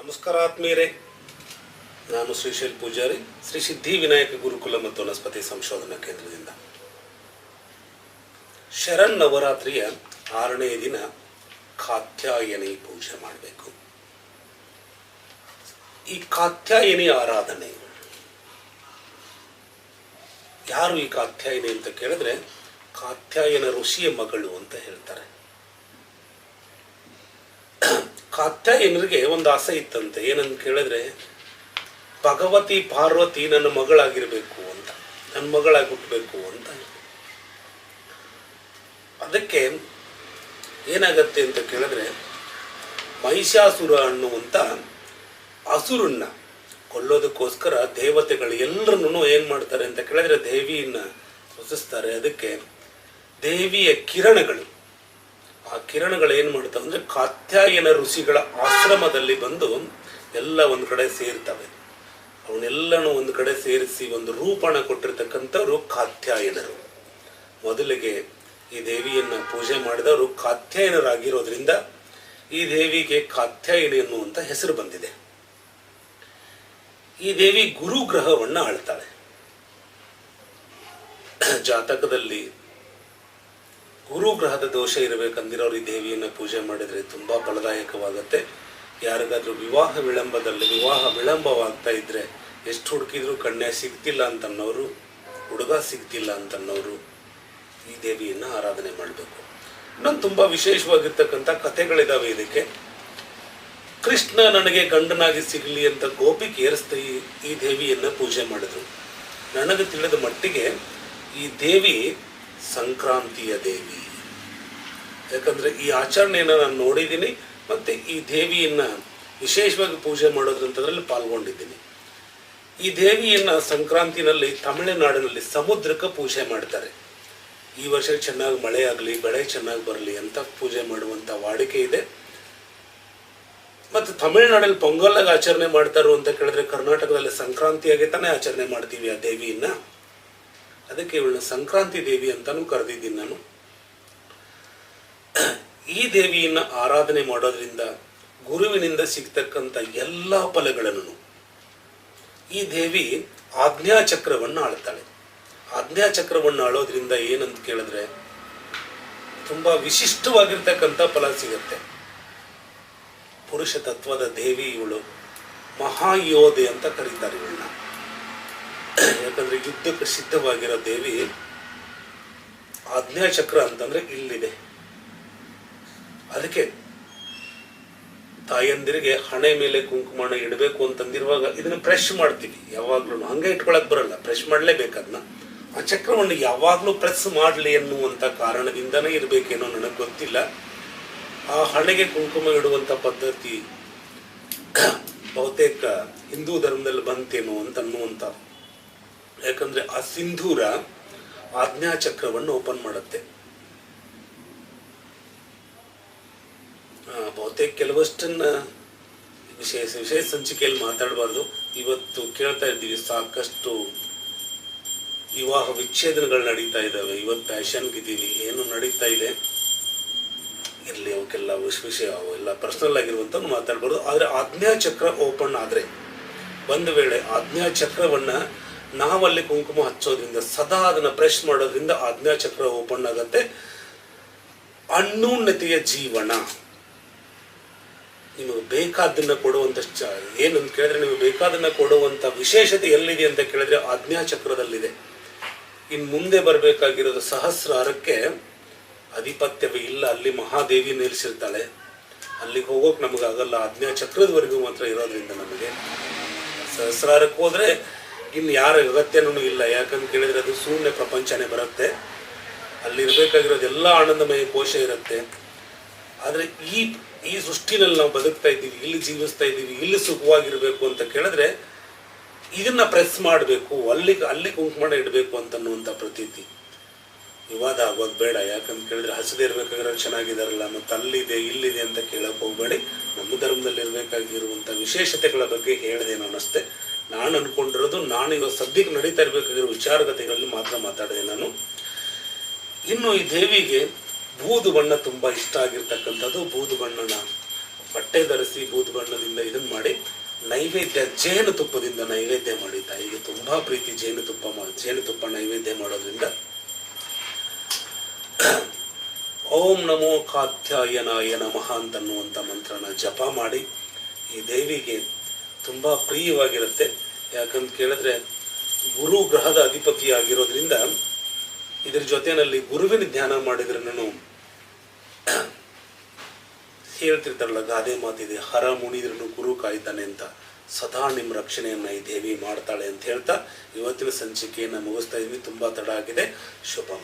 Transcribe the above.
ನಮಸ್ಕಾರ ಆತ್ಮೀಯರೇ. ನಾನು ಶ್ರೀಶೈಲ್ ಪೂಜಾರಿ, ಶ್ರೀ ಸಿದ್ಧಿ ವಿನಾಯಕ ಗುರುಕುಲ ಮತ್ತು ವನಸ್ಪತಿ ಸಂಶೋಧನಾ ಕೇಂದ್ರದಿಂದ. ಶರಣ್ ನವರಾತ್ರಿಯ ಆರನೇ ದಿನ ಕಾತ್ಯಾಯನಿ ಪೂಜೆ ಮಾಡಬೇಕು. ಈ ಕಾತ್ಯಾಯನಿ ಆರಾಧನೆ, ಯಾರು ಈ ಕಾತ್ಯಾಯನಿ ಅಂತ ಕೇಳಿದ್ರೆ ಕಾತ್ಯಾಯನ ಋಷಿಯ ಮಗಳು ಅಂತ ಹೇಳ್ತಾರೆ. ಕಾತ್ಯಾಯನರಿಗೆ ಒಂದು ಆಸೆ ಇತ್ತಂತೆ. ಏನಂತ ಕೇಳಿದ್ರೆ, ಭಗವತಿ ಪಾರ್ವತಿ ನನ್ನ ಮಗಳಾಗಿರಬೇಕು ಅಂತ, ನನ್ನ ಮಗಳಾಗಿ ಹುಟ್ಟಬೇಕು ಅಂತ. ಅದಕ್ಕೆ ಏನಾಗತ್ತೆ ಅಂತ ಕೇಳಿದ್ರೆ, ಮಹಿಷಾಸುರ ಅನ್ನುವಂಥ ಅಸುರನ್ನ ಕೊಲ್ಲೋದಕ್ಕೋಸ್ಕರ ದೇವತೆಗಳು ಎಲ್ಲರನ್ನೂ ಏನು ಮಾಡ್ತಾರೆ ಅಂತ ಕೇಳಿದ್ರೆ, ದೇವಿಯನ್ನ ಸೃಷ್ಟಿಸ್ತಾರೆ. ಅದಕ್ಕೆ ದೇವಿಯ ಕಿರಣಗಳು. ಆ ಕಿರಣಗಳು ಏನು ಮಾಡ್ತಾವೆ ಅಂದ್ರೆ ಕಾತ್ಯಾಯನ ಋಷಿಗಳ ಆಶ್ರಮದಲ್ಲಿ ಬಂದು ಎಲ್ಲ ಒಂದು ಕಡೆ ಸೇರ್ತವೆ. ಅವನ್ನೆಲ್ಲನೂ ಒಂದು ಕಡೆ ಸೇರಿಸಿ ಒಂದು ರೂಪಣ ಕೊಟ್ಟಿರ್ತಕ್ಕಂಥವ್ರು ಕಾತ್ಯಾಯನರು. ಮೊದಲಿಗೆ ಈ ದೇವಿಯನ್ನ ಪೂಜೆ ಮಾಡಿದವರು ಕಾತ್ಯಾಯನರಾಗಿರೋದ್ರಿಂದ ಈ ದೇವಿಗೆ ಕಾತ್ಯಾಯನಿ ಅನ್ನುವಂತ ಹೆಸರು ಬಂದಿದೆ. ಈ ದೇವಿ ಗುರುಗ್ರಹವನ್ನ ಆಳ್ತಾಳೆ. ಜಾತಕದಲ್ಲಿ ಗುರುಗ್ರಹದ ದೋಷ ಇರಬೇಕಂದಿರೋರು ಈ ದೇವಿಯನ್ನು ಪೂಜೆ ಮಾಡಿದ್ರೆ ತುಂಬಾ ಫಲದಾಯಕವಾಗುತ್ತೆ. ಯಾರಿಗಾದರೂ ವಿವಾಹ ವಿಳಂಬದಲ್ಲಿ ವಿವಾಹ ವಿಳಂಬವಾಗ್ತಾ ಇದ್ರೆ ಎಷ್ಟು ಹುಡುಕಿದ್ರು ಕನ್ಯೆ ಸಿಗ್ತಿಲ್ಲ ಅಂತನ್ನೋರು, ಹುಡುಗ ಸಿಗ್ತಿಲ್ಲ ಅಂತನ್ನೋರು ಈ ದೇವಿಯನ್ನ ಆರಾಧನೆ ಮಾಡಬೇಕು. ಇನ್ನೊಂದು ತುಂಬಾ ವಿಶೇಷವಾಗಿರ್ತಕ್ಕಂಥ ಕಥೆಗಳಿದಾವೆ ಇದಕ್ಕೆ. ಕೃಷ್ಣ ನನಗೆ ಗಂಡನಾಗಿ ಸಿಗಲಿ ಅಂತ ಗೋಪಿಗೆ ಏರಿಸ್ತ ಈ ದೇವಿಯನ್ನ ಪೂಜೆ ಮಾಡಿದ್ರು. ನನಗೆ ತಿಳಿದ ಮಟ್ಟಿಗೆ ಈ ದೇವಿ ಸಂಕ್ರಾಂತಿಯ ದೇವಿ. ಯಾಕಂದ್ರೆ ಈ ಆಚರಣೆಯನ್ನು ನಾನು ನೋಡಿದ್ದೀನಿ ಮತ್ತೆ ಈ ದೇವಿಯನ್ನ ವಿಶೇಷವಾಗಿ ಪೂಜೆ ಮಾಡೋದ್ರಂಥದ್ರಲ್ಲಿ ಪಾಲ್ಗೊಂಡಿದ್ದೀನಿ. ಈ ದೇವಿಯನ್ನ ಸಂಕ್ರಾಂತಿನಲ್ಲಿ ತಮಿಳುನಾಡಿನಲ್ಲಿ ಸಮುದ್ರಕ್ಕೆ ಪೂಜೆ ಮಾಡ್ತಾರೆ. ಈ ವರ್ಷ ಚೆನ್ನಾಗಿ ಮಳೆ ಆಗಲಿ, ಬೆಳೆ ಚೆನ್ನಾಗಿ ಬರಲಿ ಅಂತ ಪೂಜೆ ಮಾಡುವಂತ ವಾಡಿಕೆ ಇದೆ. ಮತ್ತು ತಮಿಳುನಾಡಲ್ಲಿ ಪೊಂಗಲ್ಲಾಗ ಆಚರಣೆ ಮಾಡ್ತಾರೋ ಅಂತ ಕೇಳಿದ್ರೆ ಕರ್ನಾಟಕದಲ್ಲಿ ಸಂಕ್ರಾಂತಿಯಾಗಿ ತಾನೇ ಆಚರಣೆ ಮಾಡ್ತೀವಿ ಆ ದೇವಿಯನ್ನ. ಅದಕ್ಕೆ ಇವಳನ್ನ ಸಂಕ್ರಾಂತಿ ದೇವಿ ಅಂತಾನು ಕರೆದಿದ್ದೀನಿ ನಾನು. ಈ ದೇವಿಯನ್ನ ಆರಾಧನೆ ಮಾಡೋದ್ರಿಂದ ಗುರುವಿನಿಂದ ಸಿಗ್ತಕ್ಕಂಥ ಎಲ್ಲ ಫಲಗಳನ್ನು ಈ ದೇವಿ ಆಜ್ಞಾ ಚಕ್ರವನ್ನು ಆಳ್ತಾಳೆ ಆಜ್ಞಾ ಚಕ್ರವನ್ನು ಆಳೋದ್ರಿಂದ ಏನಂತ ಕೇಳಿದ್ರೆ ತುಂಬಾ ವಿಶಿಷ್ಟವಾಗಿರ್ತಕ್ಕಂಥ ಫಲ ಸಿಗುತ್ತೆ. ಪುರುಷ ತತ್ವದ ದೇವಿ ಇವಳು ಮಹಾಯೋಧೆ ಅಂತ ಕರೀತಾರೆ ಇವಳನ್ನ. ಯಾಕಂದ್ರೆ ಯುದ್ಧಕ್ಕೆ ಸಿದ್ಧವಾಗಿರೋ ದೇವಿ ಆಜ್ಞಾ ಚಕ್ರ ಅಂತಂದ್ರೆ ಇಲ್ಲಿದೆ. ಅದಕ್ಕೆ ತಾಯಂದಿರಿಗೆ ಹಣೆ ಮೇಲೆ ಕುಂಕುಮಣ ಇಡಬೇಕು ಅಂತಂದಿರುವಾಗ ಇದನ್ನ ಪ್ರೆಶ್ ಮಾಡ್ತೀವಿ. ಯಾವಾಗ್ಲೂ ಹಂಗೆ ಇಟ್ಕೊಳಕ್ ಬರಲ್ಲ. ಪ್ರೆಶ್ ಮಾಡ್ಲೇಬೇಕು ಅದನ್ನ ಆ ಚಕ್ರವನ್ನು ಯಾವಾಗ್ಲೂ ಪ್ರೆಸ್ ಮಾಡಲಿ ಎನ್ನುವಂತ ಕಾರಣದಿಂದನೇ ಇರಬೇಕೇನೋ ನನಗೆ ಗೊತ್ತಿಲ್ಲ. ಆ ಹಣೆಗೆ ಕುಂಕುಮ ಇಡುವಂತ ಪದ್ಧತಿ ಬಹುತೇಕ ಹಿಂದೂ ಧರ್ಮದಲ್ಲಿ ಬಂತೇನೋ ಅಂತ ಅನ್ನುವಂತ ಯಾಕಂದ್ರೆ ಆ ಸಿಂಧೂರ ಆಜ್ಞಾ ಚಕ್ರವನ್ನು ಓಪನ್ ಮಾಡುತ್ತೆ ಬಹುತೇಕ ಕೆಲವಷ್ಟನ್ನ ವಿಶೇಷ ವಿಶೇಷ ಸಂಚಿಕೆಯಲ್ಲಿ ಮಾತಾಡಬಾರ್ದು. ಇವತ್ತು ಕೇಳ್ತಾ ಇದ್ದೀವಿ, ಸಾಕಷ್ಟು ವಿವಾಹ ವಿಚ್ಛೇದನಗಳು ನಡೀತಾ ಇದ್ದಾವೆ. ಇವತ್ತು ಫ್ಯಾಷನ್ಗಿದ್ದೀವಿ ಏನು ನಡೀತಾ ಇದೆ. ಇರಲಿ, ಅವಕ್ಕೆಲ್ಲ ವಿಷಯ ಅವೆಲ್ಲ ಪರ್ಸನಲ್ ಮಾತಾಡ್ಬಾರ್ದು. ಆದ್ರೆ ಆಜ್ಞಾ ಚಕ್ರ ಓಪನ್ ಆದ್ರೆ ಒಂದು ವೇಳೆ ಆಜ್ಞಾ ಚಕ್ರವನ್ನ ನಾವಲ್ಲಿ ಕುಂಕುಮ ಹಚ್ಚೋದ್ರಿಂದ, ಸದಾ ಅದನ್ನು ಪ್ರೆಸ್ ಮಾಡೋದ್ರಿಂದ ಆಜ್ಞಾ ಚಕ್ರ ಓಪನ್ ಆಗತ್ತೆ. ಅನ್ಯೂನ್ಯತೆಯ ಜೀವನ. ನಿಮಗೆ ಬೇಕಾದನ್ನ ಕೊಡುವಂಥ ಚ- ಏನಂತ ಕೇಳಿದ್ರೆ ನಿಮಗೆ ಬೇಕಾದನ್ನ ಕೊಡುವಂತ ವಿಶೇಷತೆ ಎಲ್ಲಿದೆ ಅಂತ ಕೇಳಿದ್ರೆ ಆಜ್ಞಾ ಚಕ್ರದಲ್ಲಿದೆ. ಇನ್ ಮುಂದೆ ಬರಬೇಕಾಗಿರೋದು ಸಹಸ್ರಾರಕ್ಕೆ ಅಧಿಪತ್ಯವೇ ಇಲ್ಲ, ಅಲ್ಲಿ ಮಹಾದೇವಿ ನಿಲ್ಲಿಸಿರ್ತಾಳೆ ಅಲ್ಲಿಗೆ ಹೋಗೋಕೆ ನಮಗಾಗಲ್ಲ ಆಜ್ಞಾ ಚಕ್ರದವರೆಗೂ ಮಾತ್ರ ಇರೋದ್ರಿಂದ ನಮಗೆ. ಸಹಸ್ರಾರಕ್ಕೆ ಹೋದ್ರೆ ಇನ್ನು ಯಾರ ಅಗತ್ಯನೂ ಇಲ್ಲ. ಯಾಕಂತ ಕೇಳಿದ್ರೆ ಅದು ಶೂನ್ಯ ಪ್ರಪಂಚನೇ ಬರುತ್ತೆ. ಅಲ್ಲಿ ಇರಬೇಕಾಗಿರೋದು ಎಲ್ಲ ಆನಂದಮಯ ಕೋಶ ಇರುತ್ತೆ. ಆದರೆ ಈ ಈ ಸೃಷ್ಟಿನಲ್ಲಿ ನಾವು ಬದುಕ್ತಾ ಇದ್ದೀವಿ, ಇಲ್ಲಿ ಜೀವಿಸ್ತಾ ಇದ್ದೀವಿ, ಇಲ್ಲಿ ಸುಖವಾಗಿರಬೇಕು ಅಂತ ಕೇಳಿದ್ರೆ ಇದನ್ನ ಪ್ರೆಸ್ ಮಾಡಬೇಕು, ಅಲ್ಲಿ ಅಲ್ಲಿ ಕುಂಕುಮಣ ಇಡಬೇಕು ಅಂತ ಅನ್ನುವಂಥ ಪ್ರತೀತಿ. ವಿವಾದ ಆಗೋದು ಬೇಡ. ಯಾಕಂತ ಕೇಳಿದ್ರೆ ಹಸದೇ ಇರ್ಬೇಕಾಗಿರೋ ಚೆನ್ನಾಗಿದಾರಲ್ಲ, ಮತ್ತು ಅಲ್ಲಿದೆ, ಇಲ್ಲಿದೆ ಅಂತ ಕೇಳಕ್ ಹೋಗಬೇಡಿ. ನಮ್ಮ ಧರ್ಮದಲ್ಲಿ ಇರಬೇಕಾಗಿರುವಂಥ ವಿಶೇಷತೆಗಳ ಬಗ್ಗೆ ಹೇಳಿದೆ ನಾನು ಅಷ್ಟೇ. ನಾನು ಅನ್ಕೊಂಡಿರೋದು, ನಾನು ಇವಾಗ ಸದ್ಯಕ್ಕೆ ನಡೀತಾ ಇರಬೇಕಾಗಿರೋ ವಿಚಾರಗತೆಗಳಲ್ಲಿ ಮಾತ್ರ ಮಾತಾಡಿದೆ ನಾನು. ಇನ್ನು ಈ ದೇವಿಗೆ ಬೂದು ಬಣ್ಣ ತುಂಬಾ ಇಷ್ಟ ಆಗಿರ್ತಕ್ಕಂಥದ್ದು. ಬೂದು ಬಣ್ಣನ ಬಟ್ಟೆ ಧರಿಸಿ ಬೂದು ಬಣ್ಣದಿಂದ ಇದನ್ನ ಮಾಡಿ ನೈವೇದ್ಯ ಜೇನುತುಪ್ಪದಿಂದ ನೈವೇದ್ಯ ಮಾಡಿ ತಾಯಿಗೆ ತುಂಬಾ ಪ್ರೀತಿ ಜೇನುತುಪ್ಪ ಜೇನುತುಪ್ಪ ನೈವೇದ್ಯ ಮಾಡೋದ್ರಿಂದ. ಓಂ ನಮೋ ಕಾತ್ಯಾಯನಾಯ ನಮಃ ಅಂತನ್ನುವಂಥ ಮಂತ್ರನ ಜಪ ಮಾಡಿ ಈ ದೇವಿಗೆ ತುಂಬ ಪ್ರಿಯವಾಗಿರುತ್ತೆ. ಯಾಕಂತ ಕೇಳಿದ್ರೆ ಗುರು ಗ್ರಹದ ಅಧಿಪತಿ ಆಗಿರೋದ್ರಿಂದ ಇದ್ರ ಜೊತೆಯಲ್ಲಿ ಗುರುವಿನ ಧ್ಯಾನ ಮಾಡಿದ್ರೂ ಹೇಳ್ತಿರ್ತಾರಲ್ಲ, ಗಾದೆ ಮಾತಿದೆ, ಹರ ಮುಣಿದ್ರೂ ಗುರು ಕಾಯ್ತಾನೆ ಅಂತ. ಸದಾ ನಿಮ್ಮ ರಕ್ಷಣೆಯನ್ನ ಈ ದೇವಿ ಮಾಡ್ತಾಳೆ ಅಂತ ಹೇಳ್ತಾ ಇವತ್ತಿನ ಸಂಚಿಕೆಯನ್ನು ಮುಗಿಸ್ತಾ ಇದ್ವಿ. ತುಂಬಾ ತಡ ಆಗಿದೆ. ಶುಭಂ.